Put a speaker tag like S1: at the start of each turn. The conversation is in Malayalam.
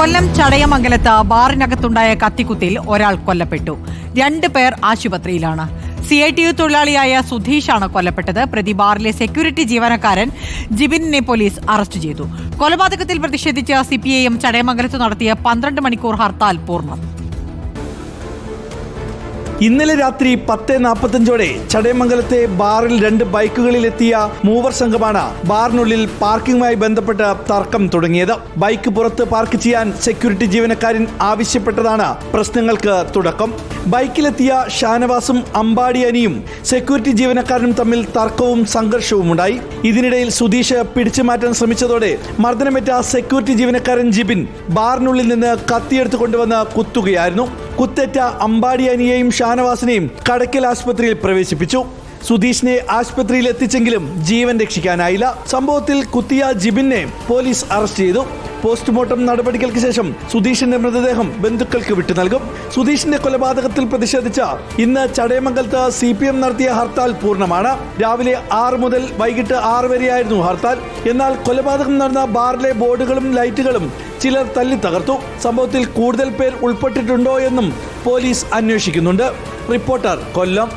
S1: കൊല്ലം ചടയമംഗലത്ത് ബാറിനകത്തുണ്ടായ കത്തിക്കുത്തിൽ ഒരാൾ കൊല്ലപ്പെട്ടു. രണ്ട് പേർ ആശുപത്രിയിലാണ്. സി ഐ ടി യു തൊഴിലാളിയായ സുധീഷാണ് കൊല്ലപ്പെട്ടത്. പ്രതി ബാറിലെ സെക്യൂരിറ്റി ജീവനക്കാരൻ ജിബിനെ പോലീസ് അറസ്റ്റ് ചെയ്തു. കൊലപാതകത്തിൽ പ്രതിഷേധിച്ച് സി പി ഐ എം ചടയമംഗലത്ത് നടത്തിയ പന്ത്രണ്ട് മണിക്കൂർ ഹർത്താൽ പൂർണം.
S2: ഇന്നലെ രാത്രി പത്ത് നാൽപ്പത്തഞ്ചോടെ ചടയമംഗലത്തെ ബാറിൽ രണ്ട് ബൈക്കുകളിൽ എത്തിയ മൂവർ സംഘമാണ് ബാറിനുള്ളിൽ പാർക്കിംഗുമായി ബന്ധപ്പെട്ട് തർക്കം തുടങ്ങിയത്. ബൈക്ക് പുറത്ത് പാർക്ക് ചെയ്യാൻ സെക്യൂരിറ്റി ജീവനക്കാരൻ ആവശ്യപ്പെട്ടതാണ് പ്രശ്നങ്ങൾക്ക് തുടക്കം. ബൈക്കിലെത്തിയ ഷാനവാസും അമ്പാടി അനിയും സെക്യൂരിറ്റി ജീവനക്കാരനും തമ്മിൽ തർക്കവും സംഘർഷവും ഉണ്ടായി ഇതിനിടയിൽ സുധീഷ് പിടിച്ചു മാറ്റാൻ ശ്രമിച്ചതോടെ മർദ്ദനമേറ്റ സെക്യൂരിറ്റി ജീവനക്കാരൻ ജിബിൻ ബാറിനുള്ളിൽ നിന്ന് കത്തിയെടുത്ത് കൊണ്ടുവന്ന് കുത്തുകയായിരുന്നു. കുത്തേറ്റ അമ്പാടിയാനിയെയും ഷാനവാസിനെയും കടക്കൽ ആശുപത്രിയിൽ പ്രവേശിപ്പിച്ചു. സുധീഷിനെ ആശുപത്രിയിൽ എത്തിച്ചെങ്കിലും ജീവൻ രക്ഷിക്കാനായില്ല. സംഭവത്തിൽ കുത്തിയ ജിബിനെ പോലീസ് അറസ്റ്റ് ചെയ്തു. പോസ്റ്റ്മോർട്ടം നടപടികൾക്ക് ശേഷം സുധീഷിന്റെ മൃതദേഹം ബന്ധുക്കൾക്ക് വിട്ടു നൽകും. സുധീഷിന്റെ കൊലപാതകത്തിൽ പ്രതിഷേധിച്ച ഇന്ന് ചടയമംഗലത്ത് സി പി എം നടത്തിയ ഹർത്താൽ പൂർണമാണ്. രാവിലെ ആറ് മുതൽ വൈകിട്ട് ആറ് വരെയായിരുന്നു ഹർത്താൽ. എന്നാൽ കൊലപാതകം നടന്ന ബാറിലെ ബോർഡുകളും ലൈറ്റുകളും ചിലർ തല്ലി തകർത്തു. സംഭവത്തിൽ കൂടുതൽ പേർ ഉൾപ്പെട്ടിട്ടുണ്ടോ എന്നും പോലീസ് അന്വേഷിക്കുന്നുണ്ട്. റിപ്പോർട്ടർ കൊല്ലം.